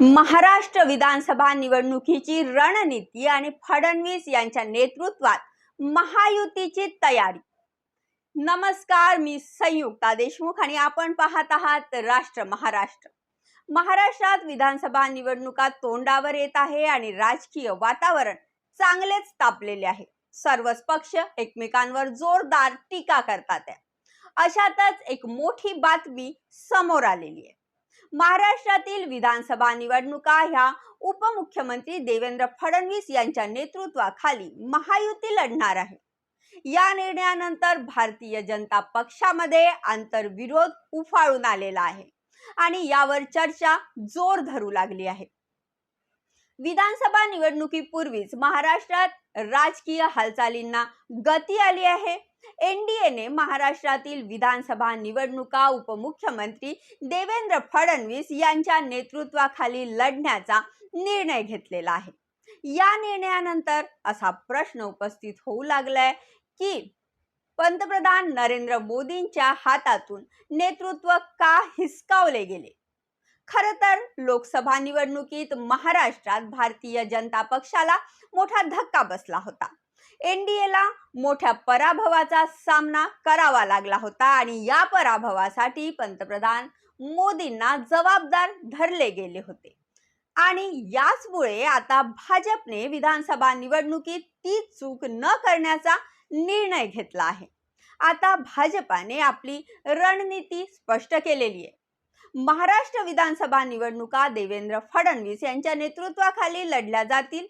महाराष्ट्र विधानसभा निवडणुकीची रणनीती आणि फडणवीस यांच्या नेतृत्वात महायुतीची तयारी. नमस्कार मी संयुक्ता देशमुख आणि आपण पाहत आहात राष्ट्र महाराष्ट्र. महाराष्ट्रात विधानसभा निवडणुका तोंडावर येत आहे आणि राजकीय वातावरण चांगलेच तापलेले आहे. सर्वच पक्ष एकमेकांवर जोरदार टीका करतात. आहे. अशातच एक मोठी बातमी समोर आलेली आहे. महाराष्ट्रातील विधानसभा निवडणुका ह्या उपमुख्यमंत्री देवेंद्र फडणवीस यांच्या नेतृत्वाखाली महायुती लढणार आहे. या निर्णयानंतर भारतीय जनता पक्षामध्ये आंतरविरोध उफाळून आलेला आहे आणि यावर चर्चा जोर धरू लागली आहे. विधानसभा निवडणुकीपूर्वीच महाराष्ट्रात राजकीय हालचालींना गती आली आहे. एनडीएने महाराष्ट्रातील विधानसभा निवडणुका उपमुख्यमंत्री देवेंद्र फडणवीस यांच्या नेतृत्वाखाली लढण्याचा निर्णय घेतलेला आहे. या निर्णयानंतर असा प्रश्न उपस्थित होऊ लागलाय की पंतप्रधान नरेंद्र मोदींच्या हातातून नेतृत्व का हिसकावले गेले? खर तर लोकसभा निवडणुकीत महाराष्ट्रात भारतीय जनता पक्षाला मोठा धक्का बसला होता. एनडीएला मोठ्या पराभवाचा सामना करावा लागला होता आणि या पराभवासाठी पंतप्रधान मोदींना जबाबदार धरले गेले होते. आणि याचमुळे आता भाजपने विधानसभा निवडणुकीत ती चूक न करण्याचा निर्णय घेतला आहे. आता भाजपाने आपली रणनीती स्पष्ट केलेली आहे. महाराष्ट्र विधानसभा निवडणुका देवेंद्र फडणवीस यांच्या नेतृत्वाखाली लढल्या जातील.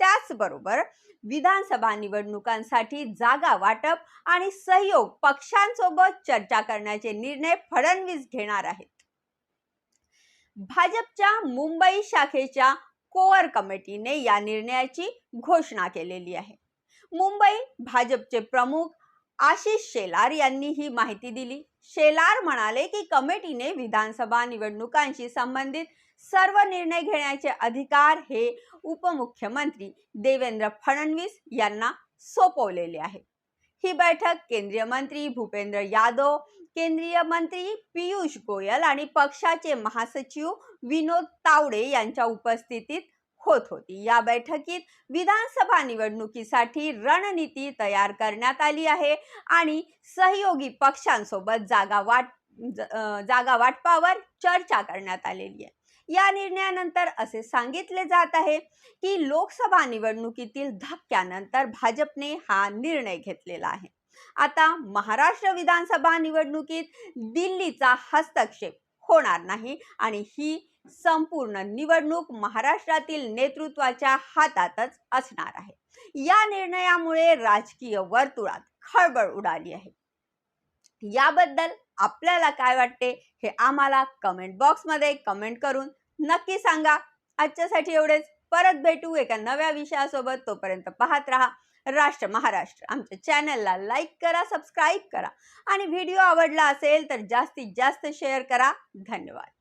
त्याचबरोबर विधानसभा निवडणुकांसाठी जागा वाटप आणि सहयोग पक्षांसोबत चर्चा करण्याचे निर्णय फडणवीस घेणार आहेत. भाजपच्या मुंबई शाखेच्या कोअर कमिटीने या निर्णयाची घोषणा केलेली आहे. मुंबई भाजपचे प्रमुख आशिष शेलार यांनी ही माहिती दिली. शेलार म्हणाले की कमिटीने विधानसभा निवडणुकांशी संबंधित सर्व निर्णय घेण्याचे अधिकार हे उपमुख्यमंत्री देवेंद्र फडणवीस यांना सोपवलेले आहे. ही बैठक केंद्रीय मंत्री भूपेंद्र यादव केंद्रीय मंत्री पियुष गोयल आणि पक्षाचे महासचिव विनोद तावडे यांच्या उपस्थितीत होत होती. या बैठकीत विधानसभा निवडणुकीसाठी रणनीती तयार करण्यात आली आहे आणि सहयोगी पक्षांसोबत जागा वाट जागा वाटपावर चर्चा करण्यात आलेली आहे. या निर्णयानंतर असे सांगितले जात आहे की लोकसभा निवडणुकीतील धक्क्यानंतर भाजपने हा निर्णय घेतलेला आहे. आता महाराष्ट्र विधानसभा निवडणुकीत दिल्लीचा हस्तक्षेप होणार नाही. आणि ही संपूर्ण निवडणूक महाराष्ट्रातील नेतृत्वाच्या हातातच असणार आहे. या निर्णयामुळे राजकीय वर्तुळात खळबळ उडाली आहे. याबद्दल आपल्याला काय वाटते हे आम्हाला कमेंट बॉक्समध्ये कमेंट करून नक्की सांगा. आजच्यासाठी एवढेच. परत भेटू एका नव्या विषयासोबत. तोपर्यंत पाहत राहा. राष्ट्र महाराष्ट्र. आमच्या चॅनलला लाईक करा सबस्क्राईब करा. आणि व्हिडिओ आवडला असेल तर जास्तीत जास्त शेअर करा. धन्यवाद.